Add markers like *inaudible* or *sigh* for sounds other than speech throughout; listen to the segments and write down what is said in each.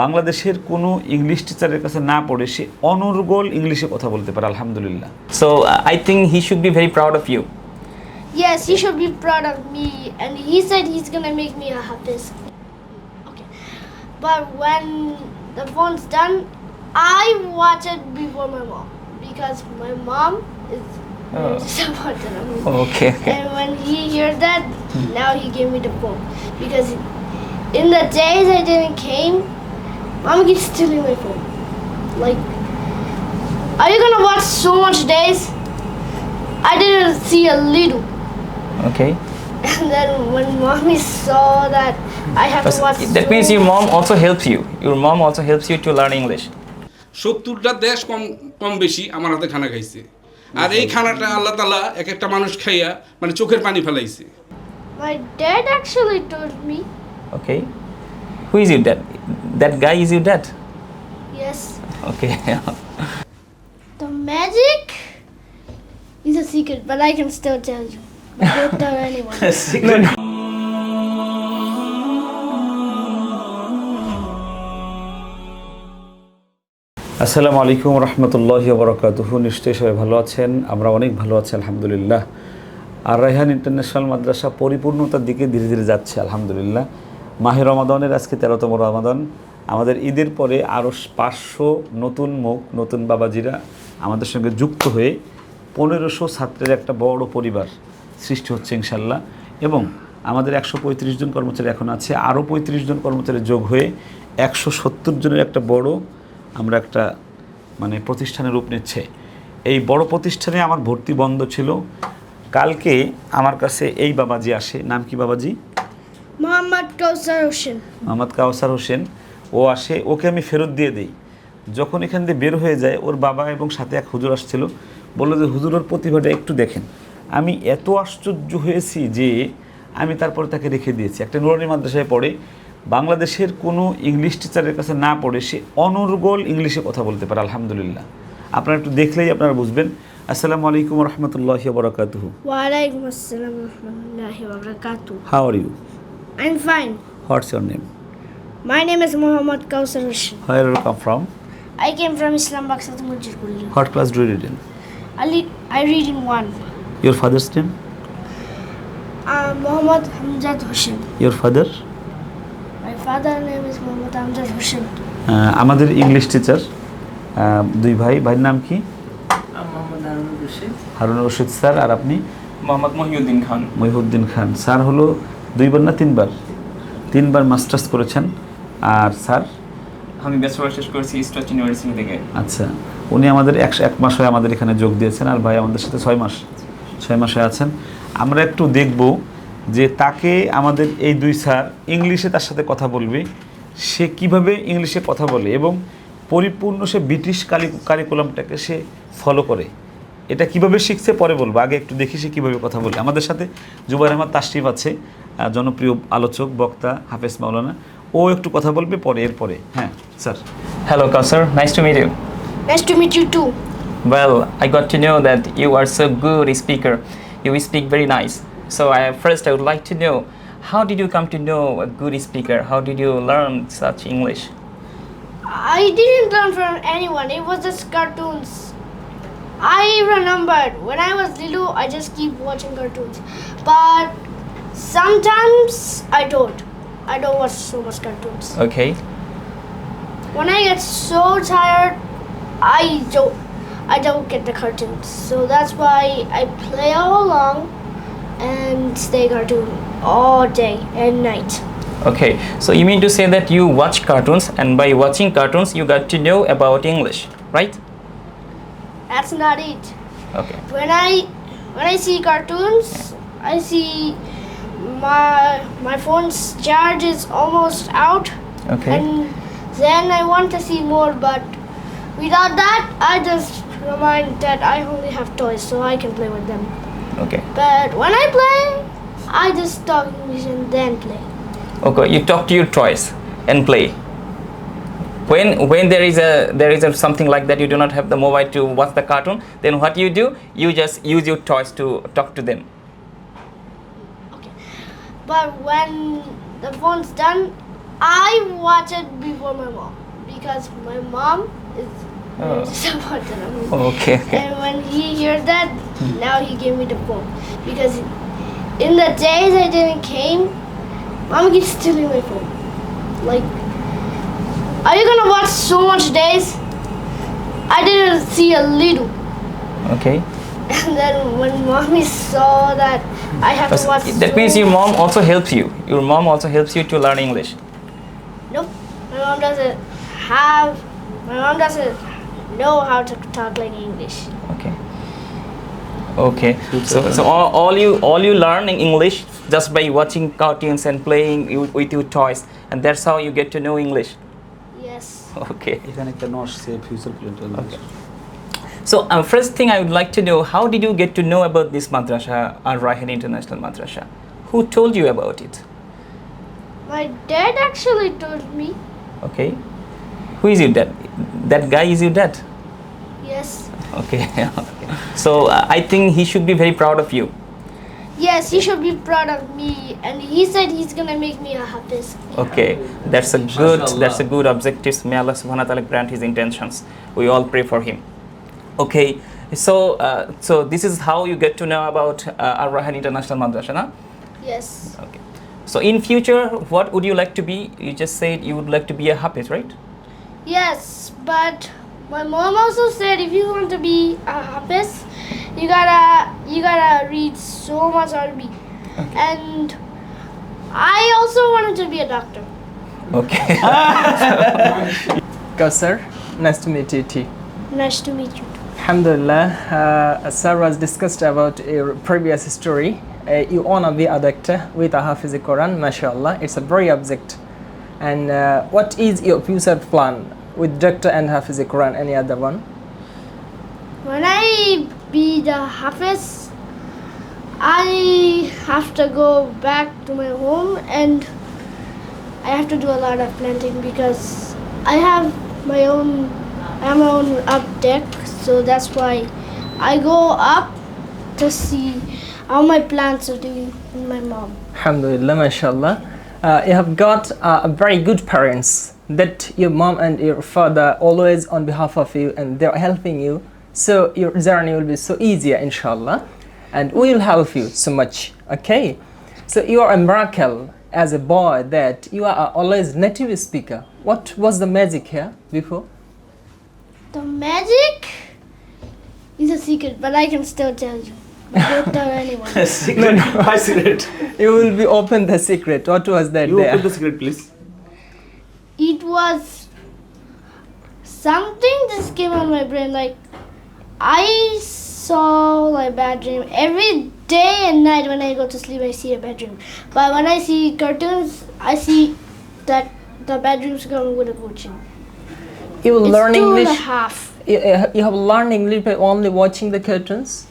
বাংলাদেশের কোনো ইংলিশ টিচারের কাছে না পড়ে সে অনর্গল ইংলিশে কথা বলতে পারে আলহামদুলিল্লাহ So uh, I think he should be very proud of you. Yes, he should be proud of me, and he said he's gonna make me a hafiz. Okay, but when the phone's done, I watch it before my mom because my mom is very Oh. disappointed on me. Okay. okay. And when he heard that, now he gave me the phone because in the days I didn't came, mom keeps stealing my phone. Like, are you gonna watch so much days? I didn't see a little. Okay. And then when mommy saw that I have to watch. That so means your mom also helps you. Your mom also helps you to learn English. সত্তরটা দেশ কম কম বেশি আমার হাতে খানা খাইছে আর এই খানাটা আল্লাহ তালা এক একটা মানুষ খাইয়া মানে চোখের পানি ফেলাইছে My dad actually told me, Okay. Who is your dad? That guy is your dad. yes, Okay. *laughs* the magic is a secret, but I can still tell you. Don't *laughs* tell anyone. no, no. আসসালামু আলাইকুম রহমতুল্লাহি বরকাতুহ নিশ্চয়ই সবাই ভালো আছেন আমরা অনেক ভালো আছি আলহামদুলিল্লাহ আর রায়হান ইন্টারন্যাশনাল মাদ্রাসা পরিপূর্ণতার দিকে ধীরে ধীরে যাচ্ছে আলহামদুলিল্লাহ মাহে রমাদানের, আজকে তেরোতম রমাদান। আমাদের ঈদের পরে আরও পাঁচশো নতুন মুখ, নতুন বাবাজিরা আমাদের সঙ্গে যুক্ত হয়ে পনেরোশো ছাত্রের একটা বড় পরিবার সৃষ্টি হচ্ছে ইনশাল্লাহ। এবং আমাদের একশো পঁয়ত্রিশ জন কর্মচারী এখন আছে। আরও পঁয়ত্রিশ জন কর্মচারী যোগ হয়ে একশো সত্তর জনের একটা বড় আমরা একটা মানে প্রতিষ্ঠানের রূপ নিচ্ছে। এই বড় প্রতিষ্ঠানে আমার ভর্তি বন্ধ ছিল। কালকে আমার কাছে এই বাবাজি আসে। নাম কি বাবাজি? Muhammad Kausar Hussain. মোহাম্মদ কাউসার হোসেন ও আসে ওকে আমি ফেরত দিয়ে দিই। যখন এখান দিয়ে বের হয়ে যায় ওর বাবা এবং সাথে এক হুজুর আসছিল বলল যে হুজুরের প্রতিভাটা একটু দেখেন। আমি এত আশ্চর্য হয়েছি যে আমি তারপরে তাকে রেখে দিয়েছি। একটা নুরানি মাদ্রাসায় পড়ে বাংলাদেশের কোনো ইংলিশ টিচারের কাছে না পড়ে সে অনর্গল ইংলিশে কথা বলতে পারে আলহামদুলিল্লাহ। আপনারা একটু দেখলেই আপনারা বুঝবেন। আসসালামু আলাইকুম রহমতুল্লাহ বরকাতুহু। rahmatullahi how are you I'm fine. What's your name My name is Muhammad Kausar Hussain. Where you come from I came from Islam Baksat Mujir Kulli. What class do read in I, lead, I read in one. Your father's name Uh, Muhammad Hamzat Hussain. Your father My father name is Muhammad Hamzat Hussain. আমাদের English teacher দুই ভাই ভাইয়ের নাম কি Harun Rashid sir আর আপনি Mohammad Mohiuddin Khan. Mohiuddin Khan sir হলো দুইবার না তিনবার? তিনবার মাস্টার্স করেছেন। আর স্যার? আমি ব্যাচেলর শেষ করেছি স্টার্ট ইউনিভার্সিটি থেকে। আচ্ছা। উনি আমাদের একশো এক মাস হয়ে আমাদের এখানে যোগ দিয়েছেন আর ভাই আমাদের সাথে ছয় মাস ছয় মাসে আছেন। আমরা একটু দেখব যে তাকে আমাদের এই দুই স্যার ইংলিশে তার সাথে কথা বলবে। সে কীভাবে ইংলিশে কথা বলে এবং পরিপূর্ণ সে ব্রিটিশ কালি কারিকুলামটাকে সে ফলো করে। এটা কীভাবে শিখছে পরে বলব। আগে একটু দেখি সে কীভাবে কথা বলে। আমাদের সাথে জুবাইর আহমদ তাশরিফ আছে। জনপ্রিয় আলোচক বক্তা হাফেজ মাওলানা ও একটু কথা বলবে পরে এরপরে হ্যাঁ sir Hello, Kausar. Nice to meet you. Nice to meet you too. Well, I got to know that you are so good a speaker. You speak very nice. So I first I would like to know how did you come to know a good speaker? How did you learn such English? I didn't learn from anyone. It was just cartoons. I remembered when I was little, I just keep watching cartoons. But sometimes I don't. I don't watch so much cartoons. Okay. When I get so tired, I don't. I don't get the cartoons. So that's why I play all along and stay cartoon all day and night. Okay. So you mean to say that you watch cartoons and by watching cartoons you got to know about English, right? That's not it. Okay. when I when I see cartoons, I see my my phone's charge is almost out, Okay. and then I want to see more. But without that, I just remind that I only have toys, so I can play with them. Okay. But when I play, I just talk English and then play. Okay. You talk to your toys and play. When when there is a there is a something like that you do not have the mobile to watch the cartoon, then what you do? You just use your toys to talk to them. But when the phone's done, I watch it before my mom because my mom is Oh. disappointed on. Okay, okay. And when he heard that, hmm. now he gave me the phone because in the days I didn't came, mom keeps stealing my phone. Like, are you gonna watch so much days? I didn't see a little. Okay. *laughs* And then when mommy saw that I have to watch, That so means your mom also helps you. Your mom also helps you to learn English. Nope, my mom doesn't have. My mom doesn't know how to talk like English. Okay. Okay. So, so all, all you all you learn in English just by watching cartoons and playing you- with your toys, and that's how you get to know English. Yes. Okay. এখানে একটা নস সে future plan So um, first thing I would like to know, how did you get to know about this madrasa, Al Rayhan International Madrasa? Who told you about it? My dad actually told me. Okay. Who is your dad? That guy is your dad. Yes. Okay. *laughs* so uh, I think he should be very proud of you. Yes, he should be proud of me, and he said he's gonna make me a hafiz. Okay, that's a good that's a good objective. May Allah subhanahu wa ta'ala grant his intentions. We all pray for him. Okay, so uh, so this is how you get to know about uh, Ar Rahan International Madrasa, na? Yes. Okay. So in future, what would you like to be? You just said you would like to be a hafiz, right? Yes, but my mom also said if you want to be a hafiz, you gotta you gotta read so much Arabic, and I also wanted to be a doctor. Okay. *laughs* Kausar, nice to meet you too. Nice to meet you. Alhamdulillah, uh, as Sir was discussed about your previous story. Uh, you be a doctor with a Hafiz Quran, mashallah. It's a very object. And uh, what is your future plan with doctor and Hafiz Quran? Any other one? When I be the hafiz, I have to go back to my home and I have to do a lot of planting because I have my own I have my own up deck, so that's why I go up to see how my plants are doing with my mom. Alhamdulillah, mashallah. Uh, you have got uh, very good parents that your mom and your father always on behalf of you and they're helping you. So your journey will be so easier, inshallah. And we will help you so much. Okay? So you are a miracle as a boy that you are always native speaker. What was the magic here before? The magic it's a secret, but I can still tell you. Don't tell *laughs* anyone. A secret. No, no. My secret. You will be open the secret. What was that You there? open the secret, please. It was something just came on my brain. Like I saw like bad dream every day and night. When I go to sleep, I see a bad dream. But when I see cartoons, I see that the bad dreams come with a coaching. you will It's learn two and a half. You, have learned English by only watching the cartoons.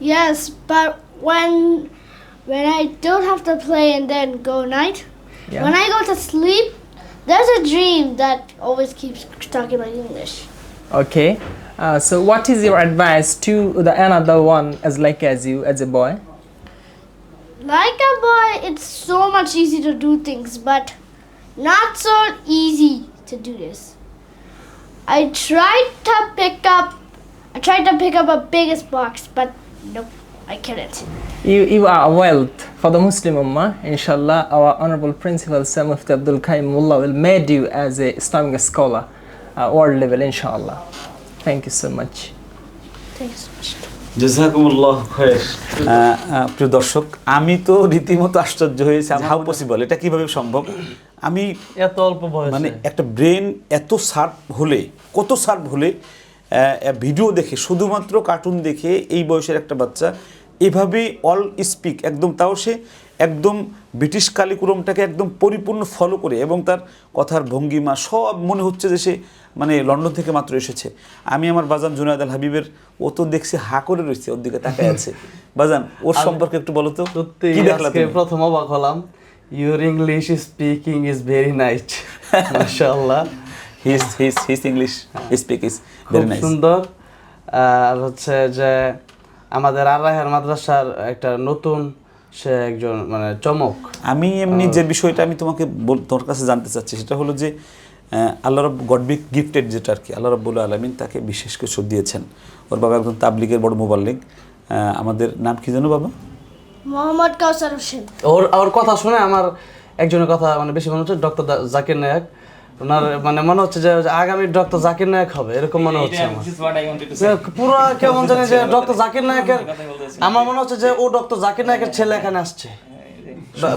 yes but when when i don't have to play and then go night Yeah. when i go to sleep there's a dream that always keeps talking like english Okay. Uh, so, what is your advice to the another one as like as you as a boy? Like a boy, it's so much easy to do things, but not so easy to do this. I tried to pick up, I tried to pick up a biggest box, but nope, I couldn't. You you are a wealth for the Muslim Ummah. Inshallah, our honorable principal Sir Mufti Abdul Qayyim Mullah will made you as a Islamic scholar, uh, world level. Inshallah. Thank you so much. Thank you so much. প্রিয় দর্শক আমি তো রীতিমতো আশ্চর্য হয়েছি how possible এটা কীভাবে সম্ভব? আমি এত অল্প বয়স। মানে একটা ব্রেন এত সার্ভ হলে কত সার্ভ হলে ভিডিও দেখে শুধুমাত্র কার্টুন দেখে এই বয়সের একটা বাচ্চা এভাবে অল স্পিক একদম তাও সে একদম ব্রিটিশ কালিকুরমটাকে একদম পরিপূর্ণ ফলো করে এবং তার কথার ভঙ্গিমা সব মনে হচ্ছে যে সে মানে লন্ডন থেকে মাত্র এসেছে। আমি আমার বাজান জুনায়দ আল হাবিবের ও তো দেখছি হা করে রয়েছে ওর দিকে তাকায় আছে। বাজান ওর সম্পর্কে একটু বলো তো কি দেখলা? প্রথম অবাক হলাম। Your English speaking is very nice মাশাআল্লাহ। His his his English speak is very nice সুন্দর। আর হচ্ছে যে আমাদের আর রাহের মাদ্রাসার একটা নতুন সে একজন মানে চমক। আমি এমনি যে বিষয়টা আমি তোমাকে তোর কাছে জানতে চাচ্ছি সেটা হলো যে আল্লাহ রব গড বি গিফটেড যেটা আর কি আল্লাহ রব্বুল আলমিন তাকে বিশেষ কিছু দিয়েছেন। ওর বাবা একজন তাবলিগের বড় মোবাল্লিগ আহ, আমাদের নাম কি জানো বাবা? মোহাম্মদ কাউসার হোসেন। ওর ওর কথা শুনে আমার একজনের কথা মানে বেশি মনে হচ্ছে ডক্টর জাকির নায়ক। ওনার মানে মনে হচ্ছে যে আগামী ডক্টর জাকির নায়ক হবে এরকম মনে হচ্ছে আমার. পুরো কেমন জানি যে ডক্টর জাকির নায়কের *laughs* আমার মনে হচ্ছে যে ও ডক্টর জাকির নায়কের ছেলে এখানে আসছে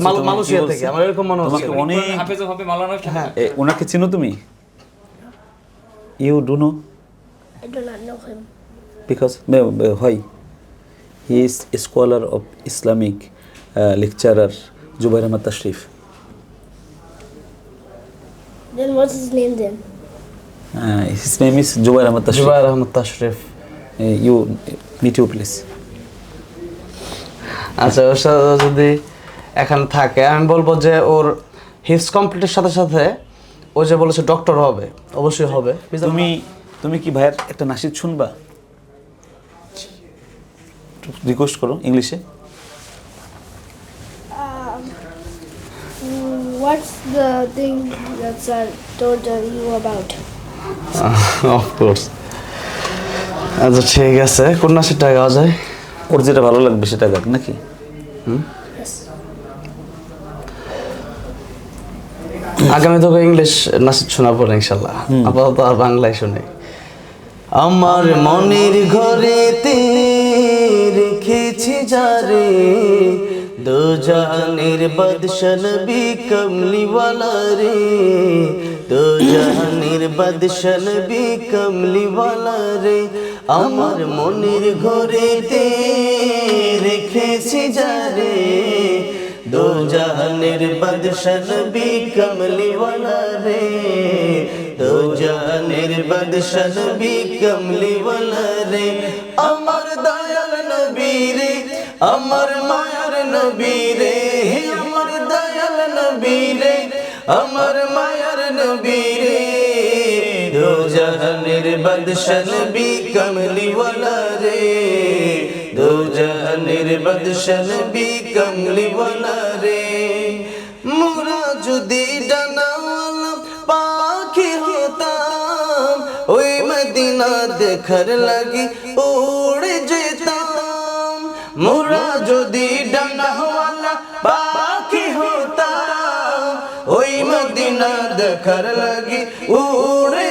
মালু- মালয়েশিয়া থেকে আমার এরকম মনে হচ্ছে অনেক হাফেজও হবে মাওলানাও হবে। ওনাকে চিনো তুমি you do know know him. because why he is a scholar of Islamic uh, lecturer Jubair Ahmad Tashrif Then what's his name then? uh, his name is Jubair Ahmad Tashrif Jubair Ahmad Tashrif uh, you meet you please আচ্ছা ওর সাথে যদি এখানে থাকে আমি বলব যে ওর হিপস কমপ্লিটের সাথে সাথে ও যে বলেছে ডক্টর হবে অবশ্যই হবে। তুমি তুমি কি ভাইয়ের একটা নাসিদ শুনবা? রিকোয়েস্ট করো ইংলিশে। What's the thing that sir told you about? *laughs* Of course আচ্ছা ঠিক আছে কোন নাসিরটা গাওয়া যায় ওর যেটা ভালো লাগবে সেটা গাক নাকি. আগামী তোকে ইংলিশ নাসির শোনাবো না ইনশাল্লাহ। আপাতত আর বাংলায় শুনে। আমার মনের ঘরেতে রেখেছি যারে দো জাহানের বাদশান বি কমলিওয়ালা রে। দো জাহানের বাদশান বি কমলিওয়ালা রে। আমার মনের ঘরেতে রেখেছি যারে। দো জাহানের বাদশাহ নবী কমলিওয়ালা রে। দো জাহানের বাদশাহ নবী কমলিওয়ালা রে। আমার দয়াল নবী রে, আমার মায়ার নবী রে। আমার দয়াল নবী রে, আমার মায়ার নবী রে। জাহানের বাদশাহ নবী কমলি ওয়ালা রে দো জাহানের বাদশাহ নবী কমলি ওয়ালা রে মোরা যদি ডানাওয়ালা পাখি হতাম ওই মদিনা দেখার লাগি উড়ে যেতাম মোরা যদি ডানাওয়ালা পাখি হতাম ওই মদিনা দেখার লাগি উড়ে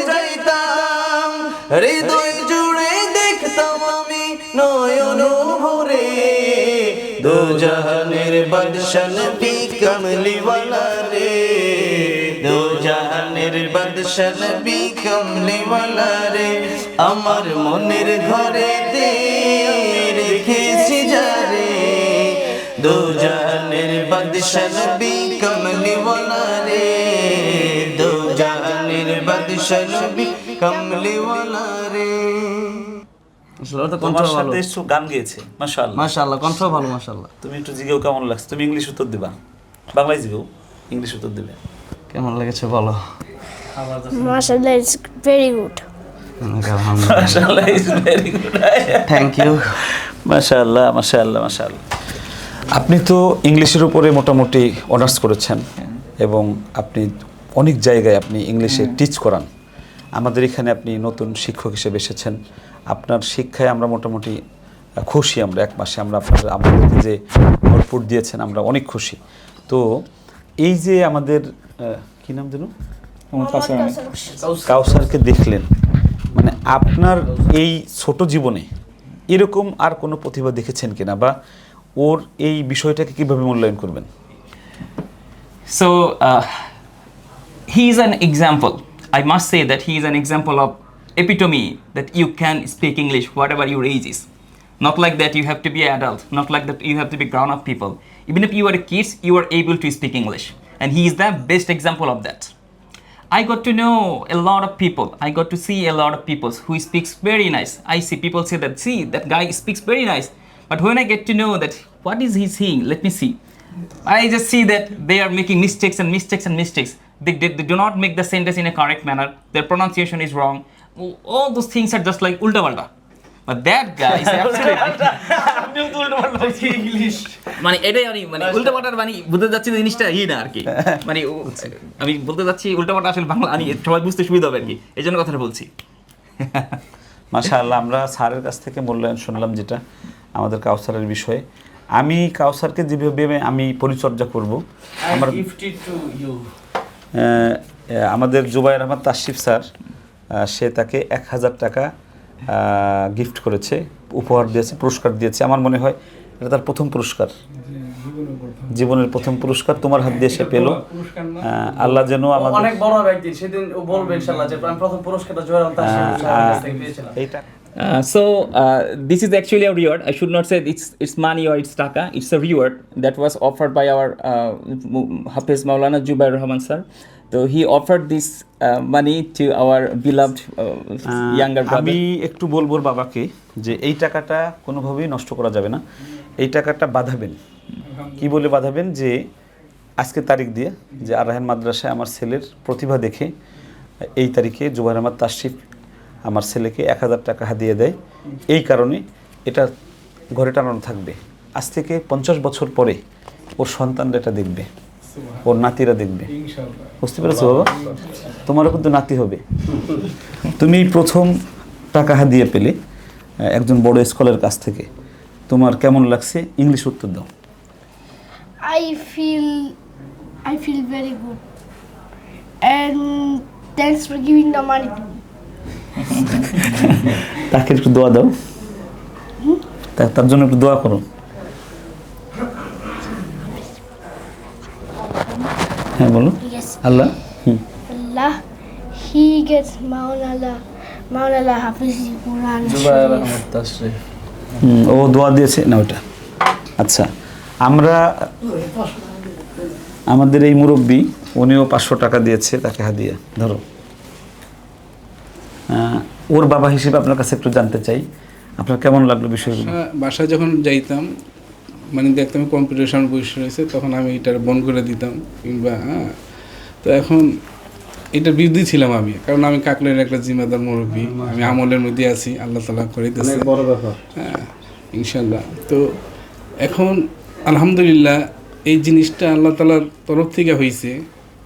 হৃদয় জুড়ে দেখতাম আমি নয়ন ভরে। দো জাহানের বাদশাহ নবী কমলি ওয়ালা রে দো জাহানের বাদশাহ নবী কমলি ওয়ালা রে আমার মনের ঘরে দে রেখেছি যারে। দো জাহানের বাদশাহ নবী কমলি ওয়ালা রে দো জাহানের বাদশাহ নবী কমলি রে। তোমার সাথে একটু গান গেয়েছে মাশাআল্লাহ। মাশাআল্লাহ কণ্ঠ ভালো মাশাআল্লাহ। তুমি একটু জিগেও কেমন লাগছে? তুমি ইংলিশ উত্তর দিবা। বাংলায় জিগেও ইংলিশ উত্তর দিবে। কেমন লেগেছে বলো? MashaAllah, it's very good. মাশাআল্লাহ is very good thank you মাশাআল্লাহ মাশাআল্লাহ মাশাআল্লাহ। আপনি তো ইংলিশের উপরে মোটামুটি অনার্স করেছেন এবং আপনি অনেক জায়গায় আপনি ইংলিশে টিচ করান। আমাদের এখানে আপনি নতুন শিক্ষক হিসেবে এসেছেন। আপনার শিক্ষায় আমরা মোটামুটি খুশি আমরা এক মাসে। আমরা আপনার আমাদেরকে যে আউটপুট দিয়েছেন আমরা অনেক খুশি। তো এই যে আমাদের কি নাম যেন? কাউসারকে দেখলেন। মানে আপনার এই ছোট জীবনে এরকম আর কোনো প্রতিভা দেখেছেন কিনা? বা ওর এই বিষয়টাকে কীভাবে মূল্যায়ন করবেন? So he is an example. I must say that he is an example of epitome that you can speak English whatever your age is. Not like that you have to be adult. Not like that you have to be grown up people. Even if you are kids, you are able to speak English, and he is the best example of that. I got to know a lot of people. I got to see a lot of people who speaks very nice. I see people say that, see, that guy speaks very nice. But when I get to know that, what is he saying? Let me see. I just see that they are making mistakes and mistakes and mistakes. They, they, they do not make the sentence in a correct manner. Their pronunciation is wrong. All those things are just like ulta valta. But that guy is *laughs* absolutely *laughs* মানে এটাই আমি মানে উল্টা মানে বুঝতে যাচ্ছি জিনিসটা ই না আর কি *laughs* মানে আমি বলতে যাচ্ছি উল্টা আসলে বাংলা আমি সবাই বুঝতে সুবিধা হবে আর কি এই জন্য কথাটা বলছি। মাশাআল্লাহ আমরা স্যারের কাছ থেকে মূল্যায়ন শুনলাম যেটা আমাদের কাউসারের বিষয়ে। আমি কাউসারকে যেভাবে আমি পরিচর্যা করব আমার আহ, আহ, আমাদের জুবাইর আহমদ তাশিফ স্যার সে তাকে এক হাজার টাকা গিফট করেছে উপহার দিয়েছে পুরস্কার দিয়েছে। আমার মনে হয় এটা তার প্রথম পুরস্কার। জীবনের প্রথম। পুরস্কার। তোমার হাত দিয়ে সে পেল। আল্লাহ যেন আমাদের অনেক বড় ব্যক্তি সেদিন বলবে ইনশাআল্লাহ যে প্রথম পুরস্কারটা জোয়ার Uh, so uh, this is actually a reward. I should not say it's it's money or it's taka. It's a reward that was offered by our uh, Hafiz Maulana Jubair Rahman sir. So he offered this uh, money to our beloved uh, younger brother. আমি একটু বলব বাবাকে যে এই টাকাটা কোনোভাবেই নষ্ট করা যাবে না এই টাকাটা বাঁধাবেন কি বলে বাঁধাবেন যে আজকে তারিখ দিয়ে যে আর রাহান মাদ্রাসায় আমার ছেলের প্রতিভা দেখে এই তারিখে জুবাইর আহমদ তাশরিফ আমার ছেলেকে এক হাজার টাকা হাদিয়ে দেয়। এই কারণে এটা ঘরে টানানো থাকবে। আজ থেকে পঞ্চাশ বছর পরে ওর সন্তানরা এটা দেখবে, ওর নাতিরা দেখবে। বুঝতে পেরেছ বাবা? তোমারও কিন্তু নাতি হবে। তুমি প্রথম টাকা হাদিয়ে পেলে একজন বড় স্কলের কাছ থেকে। তোমার কেমন লাগছে? ইংলিশ উত্তর দাও। I feel I feel. And thanks for giving the money to me. *laughs* তাকে একটু দোয়া দাও। তা- তার জন্য একটু দোয়া করো। হ্যাঁ বলো। Yes. আল্লাহ। gets Mount Allah. Mount Allah Hafiz Quran. Jubair Ahmad Tashrif হুম, ও দোয়া দিয়েছে। না ওটা আচ্ছা আমরা আমাদের এই মুরব্বী উনিও পাঁচশো টাকা দিয়েছে তাকে হাদিয়া। ধরো। ওর বাবা হিসেবে আপনার কাছে একটু জানতে চাই। আপনার কেমন লাগল বিষয়গুলো? হ্যাঁ, বাসায় যখন যাইতাম মানে দেখতাম কম্পিউটার সামনে বসে রয়েছে তখন আমি এটার বন্ধ করে দিতাম কিংবা হ্যাঁ। তো এখন এটা বিরোধী ছিলাম আমি কারণ আমি কাকলের একটা জিম্মেদার মুরব্বী আমি আমলের মধ্যে আছি আল্লাহ তালা করে দিতেছে বড় ব্যাপার। হ্যাঁ ইনশাল্লাহ তো এখন আলহামদুলিল্লাহ এই জিনিসটা আল্লাহ তালার তরফ থেকে হয়েছে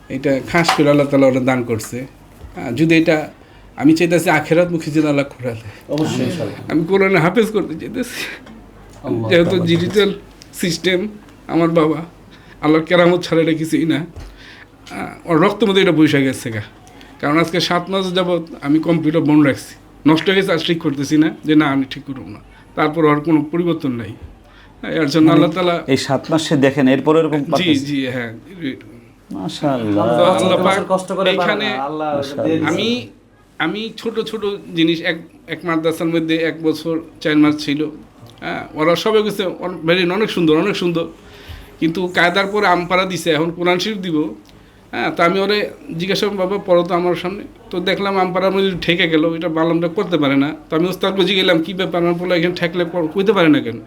এটা খাস করে আল্লাহ তালা ওটা দান করছে। হ্যাঁ, যদি এটা আমি চাইতেছি আখেরাত মুখী যেন আল্লাহ করে দেয় অবশ্যই। ইনশাআল্লাহ আমি কোরআনে হাফেজ করতে চাইতেছি। যেহেতু ডিজিটাল সিস্টেম আমার বাবা আল্লাহর কেরামত ছাড়া এটা কিছুই না। রক্ত মধ্যে এটা বসে গেছে গা। কারণ আজকে সাত মাস যাবৎ আমি কম্পিউটার বন্ধ রাখছি। নষ্ট হয়ে গেছে আর ঠিক করতেছি না যে না আমি ঠিক করব না। তারপর আর কোনো পরিবর্তন নাই। এর জন্য আল্লাহ তালা এই সাত মাসে দেখেন এরপরে এরকম জি জি হ্যাঁ। আমি আমি ছোট ছোট জিনিস, এক এক মাস মাদ্রাসার মধ্যে এক বছর, চার মাস ছিল। হ্যাঁ ওরা সবাই গেছে ভেরি অনেক সুন্দর অনেক সুন্দর। কিন্তু কায়দার পরে আমপাড়া দিছে, এখন কোরআন শরীফ দিব। হ্যাঁ তো আমি ওরে জিজ্ঞাসা বাবা, পড়ো তো আমার সামনে। তো দেখলাম আমপাড়ার মধ্যে ঠেকে গেল, এটা বালামটা করতে পারে না। তো আমি ওস্তাদ বুঝে গেলাম, কী ব্যাপার? আমার বলে এখানে ঠেকলে কইতে পারে না কেন?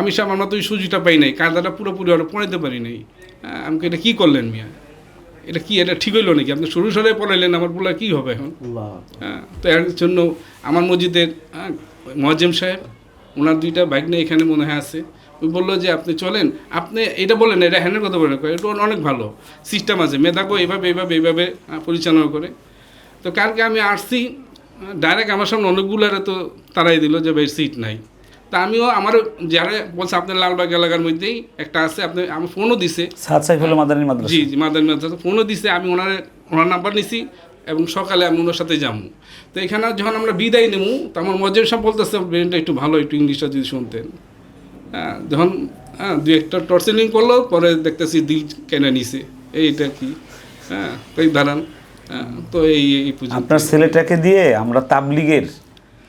আমি সামনে আমরা তো ওই সুযোগটা পাই নাই, কায়দাটা পুরোপুরি ওরা পড়াইতে পারি নাই। হ্যাঁ আমাকে এটা কী করলেন মিয়া? এটা কি এটা ঠিক হইল নাকি? আপনি সরু সরে পড়াইলেন আমার বলে কি হবে এখন? হ্যাঁ তো এর জন্য আমার মসজিদের হ্যাঁ, মোয়াজ্জেম সাহেব ওনার দুইটা বাইক নিয়ে এখানে মনে হয় আছে। ওই বলল যে আপনি চলেন। আপনি এটা বলেন এটা হ্যান্ডের কথা বলেন এটা অনেক ভালো সিস্টেম আছে। মেধাকো এইভাবে এইভাবে এইভাবে আহ, পরিচালনা করে। তো কালকে আমি আসছি ডাইরেক্ট আমার সামনে অনেকগুলারে তো তারাই দিল যে ভাই সিট নাই। তা আমিও আমার যারা বলছে আপনার লালবাগ এলাকার মধ্যেই একটা আছে আপনি আমার ফোনও দিছে। মাদানী মাদ্রাসা। জি জি মাদার মাদ্রাসা। ফোনও দিছে আমি ওনার ওনার নাম্বার নিছি এবং সকালে আমি ওনার সাথে যাব। তো এখানে যখন আমরা বিদায় নেব তো আমার মজ্জের সাহেব বলতেছে ব্রেনটা একটু ভালো একটু ইংলিশটা যদি শুনতেন। হ্যাঁ যখন হ্যাঁ দু একটা টর্চেলিং করল পরে দেখতেছি দিল কেনে নিছে। এইটা কি? হ্যাঁ তো এই দাঁড়ান। হ্যাঁ, তো এই এই আপনার ছেলেটাকে দিয়ে আমরা তাবলিগের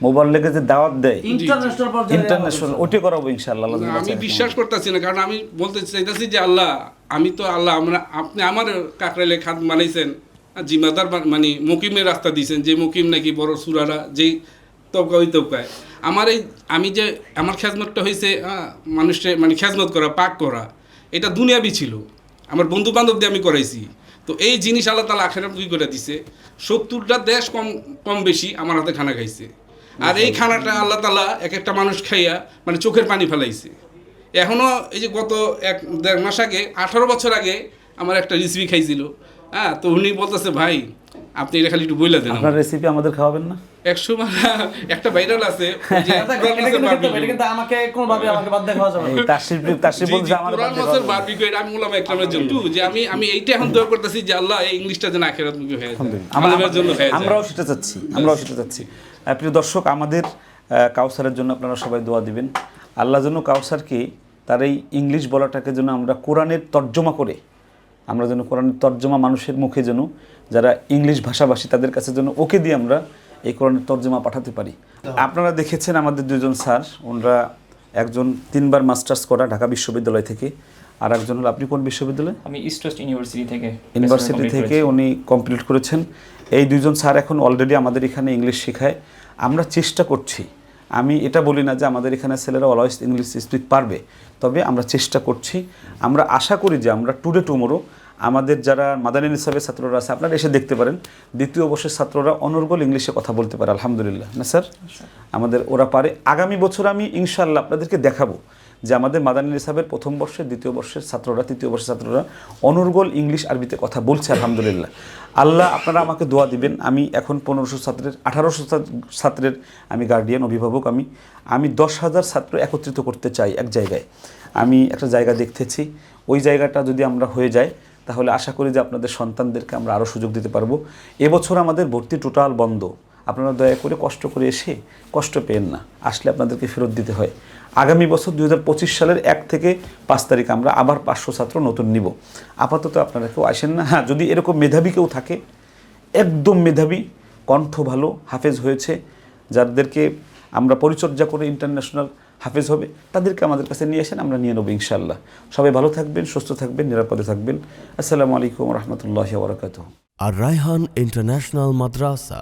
মোবাইল লেগে যে দাওয়াত দেয় ইন্টারন্যাশনাল পর্যায়ে ইন্টারন্যাশনাল ওটি করাবো ইনশাআল্লাহ আল্লাহ আমি বিশ্বাস করতেছি না কারণ আমি বলতে চাইতেছি যে আল্লাহ আমি তো আল্লাহ আমরা আপনি আমার কাকরাইলে খাত বানাইছেন আর জিম্মাদার মানে মুকিমের রাস্তা দিয়েছেন যে মুকিম নাকি বড় সুরারা যেই তবকা ওই তবকায়। আমার এই আমি যে আমার খেজমতটা হয়েছে মানুষের মানে খেজমত করা পাক করা এটা দুনিয়াবি ছিল। আমার বন্ধু বান্ধব দিয়ে আমি করাইছি। তো এই জিনিস আল্লাহ তালা আখেরা কি করে দিছে। সত্তরটা দেশ কম কম বেশি আমার হাতে খানা খাইছে। আর এই খানাটা আল্লাহ তালা এক একটা মানুষ খাইয়া মানে চোখের পানি ফেলাইছে। এখনও এই যে গত এক দেড় মাস আগে আঠারো বছর আগে আমার একটা রেসিপি খাইছিল। হ্যাঁ তো উনি বলতেছে ভাই আপনি এটা খালি একটু বইলা দেন আপনার রেসিপি আমাদের খাওয়াবেন না? একশো একটা ভাইরাল আছে যে আমাকে বাদ দেখা যাবে বলছে আমার আমি বললাম একরামের জন্য। যে আমি আমি এইটা এখন দোয়া করতেছি যে আল্লাহ এই ইংলিশটা যেন আখেরাত মুখে হয়ে যায়। আমাদের জন্য আমরাও সেটা চাচ্ছি আমরাও সেটা চাচ্ছি। প্রিয় দর্শক, আমাদের কাউসারের জন্য আপনারা সবাই দোয়া দিবেন। আল্লাহ যেন কাউসারকে তার এই ইংলিশ বলাটাকে যেন আমরা কোরআনের তর্জমা করে, আমরা যেন কোরআনের তর্জমা মানুষের মুখে যেন যারা ইংলিশ ভাষাভাষী তাদের কাছে যেন ওকে দিয়ে আমরা এই কোরআনের তর্জমা পাঠাতে পারি। আপনারা দেখেছেন আমাদের দুজন স্যার, ওনারা একজন তিনবার মাস্টার্স করা ঢাকা বিশ্ববিদ্যালয় থেকে। আর একজন হলো আপনি কোন বিশ্ববিদ্যালয়? আমি ইস্ট ওয়েস্ট ইউনিভার্সিটি থেকে ইউনিভার্সিটি থেকে উনি কমপ্লিট করেছেন। এই দুইজন স্যার এখন অলরেডি আমাদের এখানে ইংলিশ শেখায়। আমরা চেষ্টা করছি। আমি এটা বলি না যে আমাদের এখানে ছেলেরা অলওয়েজ ইংলিশ স্পিক পারবে তবে আমরা চেষ্টা করছি। আমরা আশা করি যে আমরা টুডে টুমোরো আমাদের যারা মাদানী নিসাবের ছাত্ররা আছে আপনারা এসে দেখতে পারেন। দ্বিতীয় বর্ষের ছাত্ররা অনর্গল ইংলিশে কথা বলতে পারে আলহামদুলিল্লাহ। না স্যার? আমাদের ওরা পারে। আগামী বছর আমি ইনশাল্লাহ আপনাদেরকে দেখাবো। যে আমাদের মাদানী নিসাবের প্রথম বর্ষের দ্বিতীয় বর্ষের ছাত্ররা, তৃতীয় বর্ষের ছাত্ররা অনর্গল ইংলিশ আরবিতে কথা বলছে, আলহামদুলিল্লাহ। আল্লাহ, আপনারা আমাকে দোয়া দিবেন। আমি এখন পনেরোশো ছাত্রের, আঠারোশো ছাত্রের আমি গার্ডিয়ান অভিভাবক আমি। আমি দশ হাজার ছাত্র একত্রিত করতে চাই এক জায়গায়। আমি একটা জায়গা দেখতেছি। ওই জায়গাটা যদি আমরা হয়ে যায়, তাহলে আশা করি যে আপনাদের সন্তানদেরকে আমরা আরও সুযোগ দিতে পারব। এবছর আমাদের ভর্তি টোটাল বন্ধ। আপনারা দয়া করে কষ্ট করে এসে কষ্ট পেন না, আসলে আপনাদেরকে ফেরত দিতে হয়। আগামী বছর দু হাজার পঁচিশ সালের এক থেকে পাঁচ তারিখ আমরা আবার পাঁচশো ছাত্র নতুন নিব। আপাতত আপনারা কেউ আসেন না। হ্যাঁ যদি এরকম মেধাবী কেউ থাকে, একদম মেধাবী, কণ্ঠ ভালো, হাফেজ হয়েছে, যাদেরকে আমরা পরিচর্যা করে ইন্টারন্যাশনাল হাফেজ হবে, তাদেরকে আমাদের কাছে নিয়ে আসেন, আমরা নিয়ে নেব ইনশাল্লাহ সবাই ভালো থাকবেন, সুস্থ থাকবেন, নিরাপদে থাকবেন। আসসালামু আলাইকুম রহমতুল্লাহ আর রায়হান ইন্টারন্যাশনাল মাদ্রাসা।